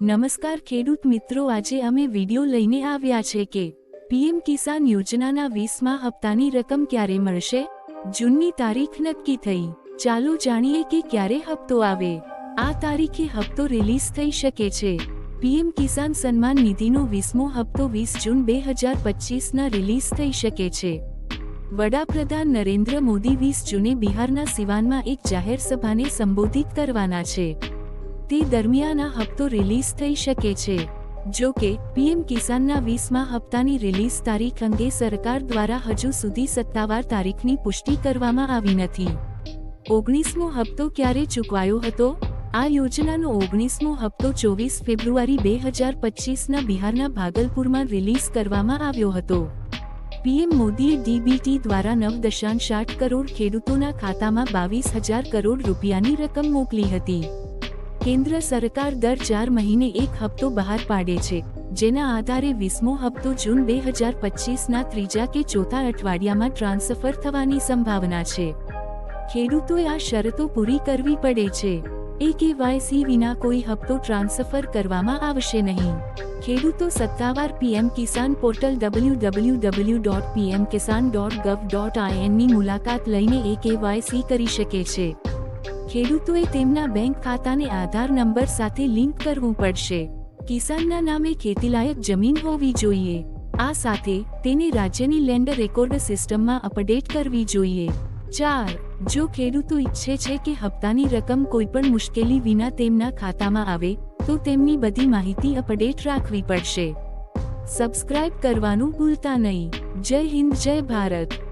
નમસ્કાર ખેડૂત મિત્રો, આજે અમે વિડિયો લઈને આવ્યા છે કે પીએમ કિસાન યોજનાના વીસમા હપ્તાની રકમ ક્યારે મળશે? જૂનની તારીખ નક્કી થઈ. ચાલો જાણીએ કે ક્યારે હપ્તો આવે. આ તારીખે હપ્તો રિલીઝ થઈ શકે છે. પીએમ કિસાન સન્માન નિધિનો વીસમો હપ્તો વીસ જૂન બે હજાર પચીસના રિલીઝ થઈ શકે છે. વડાપ્રધાન નરેન્દ્ર મોદી વીસ જૂને બિહારના સિવાનમાં એક જાહેર સભાને સંબોધિત કરવાના છે. તે દરમિયાન હપ્તો રિલીઝ થઈ શકે છે. જો કે, પીએમ કિસાનના વીસમા હપ્તાની રિલીઝ તારીખ અંગે સરકાર દ્વારા હજુ સુધી સત્તાવાર તારીખની પુષ્ટિ કરવામાં આવી નથી. ઓગણીસમો હપ્તો ક્યારે ચૂકવાયો હતો? આ યોજનાનો ઓગણીસમો હપ્તો ચોવીસ ફેબ્રુઆરી બે હજાર પચીસના બિહારના ભાગલપુરમાં રિલીઝ કરવામાં આવ્યો હતો. પીએમ મોદીએ ડીબીટી દ્વારા નવ દશાંશ આઠ કરોડ ખેડૂતોના ખાતામાં બાવીસ હજાર કરોડ રૂપિયાની રકમ મોકલી હતી. કેન્દ્ર સરકાર દર ચાર મહિને એક હપ્તો બહાર પાડે છે, જેના આધારે વીસમો હપ્તો જૂન બે હજાર પચીસના ત્રીજા કે ચોથા અઠવાડિયામાં ટ્રાન્સફર થવાની સંભાવના છે. ખેડૂતોએ આ શરતો પૂરી કરવી પડે છે. એ કેવાયસી વિના કોઈ હપ્તો ટ્રાન્સફર કરવામાં આવશે નહીં. ખેડૂતો સત્તાવાર PM Kisan portal W W W dot PM Kisan dot gov dot આઈએનની મુલાકાત લઈને એ કેવાયસી કરી શકે છે. ખેડૂતોએ તેમના બેંક ખાતાને આધાર નંબર સાથે લિંક કરવું પડશે. કિસાનના નામે ખેતીલાયક જમીન હોવી જોઈએ. આ સાથે તેને રાજ્યની લેન્ડ રેકોર્ડ સિસ્ટમમાં અપડેટ કરવી જોઈએ. ચાર, જો ખેડૂતો ઈચ્છે છે કે હપ્તાની રકમ કોઈપણ મુશ્કેલી વિના તેમના ખાતામાં આવે, તો તેમની બધી માહિતી અપડેટ રાખવી પડશે. સબસ્ક્રાઇબ કરવાનું ભૂલતા નહીં. જય હિન્દ, જય ભારત.